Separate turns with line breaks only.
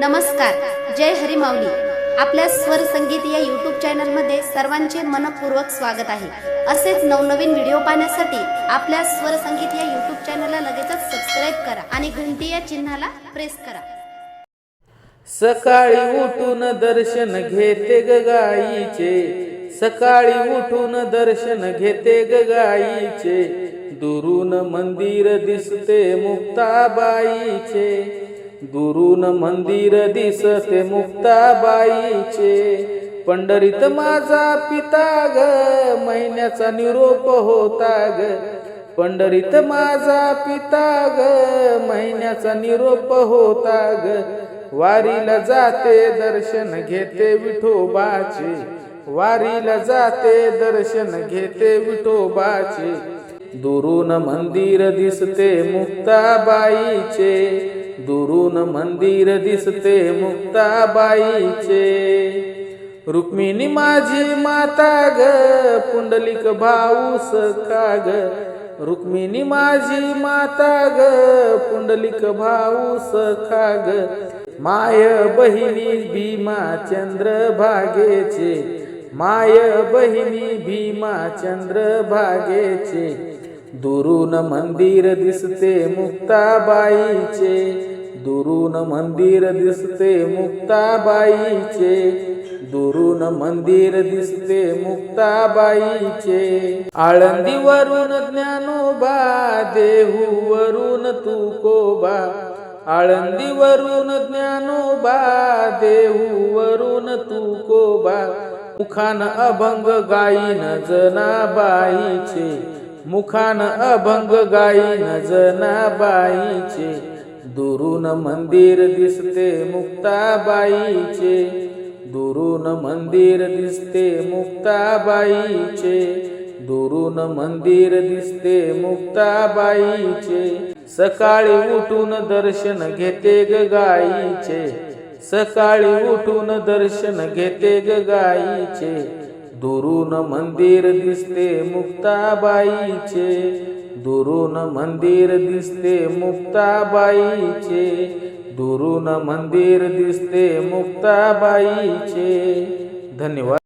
नमस्कार जय हरी माऊली आपल्या स्वर संगीत या यूट्यूब चॅनलमध्ये सर्वांचे मनपूर्वक स्वागत आहे. असेच नवनवीन व्हिडिओ पाहण्यासाठी आपल्या स्वर संगीत या यूट्यूब चॅनलला लगेचच सबस्क्राईब करा आणि घंटी या चिन्हाला प्रेस करा.
सकाळी उठून दर्शन घेते ग गाईचे. सकाळी उठून दर्शन घेते ग गाईचे. दुरून मंदिर दिसते मुक्ताबाईचे. दुरून मंदिर दिसते मुक्ताबाईचे. पंढरीत माझा पिता ग महिन्याचा निरोप होता ग. पंढरीत माझा पिता ग महिन्याचा निरोप होता ग. वारीला जाते दर्शन घेते विठोबाचे. वारीला जाते दर्शन घेते विठोबाचे. दुरून मंदिर दिसते मुक्ताबाईचे. दुरून मंदिर दिसते मुक्ताबाईचे. रुक्मिणी माझी माता ग पुंडलिक भाऊ सखा ग. रुक्मिणी माझी माता ग पुंडलिक भाऊ सखा ग. माय बहिणी भीमा चंद्र भागेचे माय बहिणी भीमा चंद्र भागेचे दुरून मंदिर दिसते मुक्ताबाईचे. दुरून मंदिर दिसते मुक्ताबाईचे. दुरून मंदिर दिसते मुक्ताबाईचे. आळंदीवरून ज्ञानोबा देहूवरून तुकोबा आळंदीवरून ज्ञानोबा देहूवरून तुकोबा मुखान अभंग गाईन जनाबाईचे. मुखान अभंग गाई नजनाबाईचे दुरून मंदिर दिसते मुक्ताबाईचे. दुरून मंदिर दिसते मुक्ताबाईचे. दुरून मंदिर दिसते मुक्ताबाईचे. सकाळी उठून दर्शन घेते ग गाईचे. सकाळी उठून दर्शन घेते ग गाईचे. दुरून मंदिर दिसते मुक्ताबाईचे. दुरून मंदिर दिसते मुक्ताबाईचे. दुरून मंदिर दिसते मुक्ताबाईचे. धन्यवाद.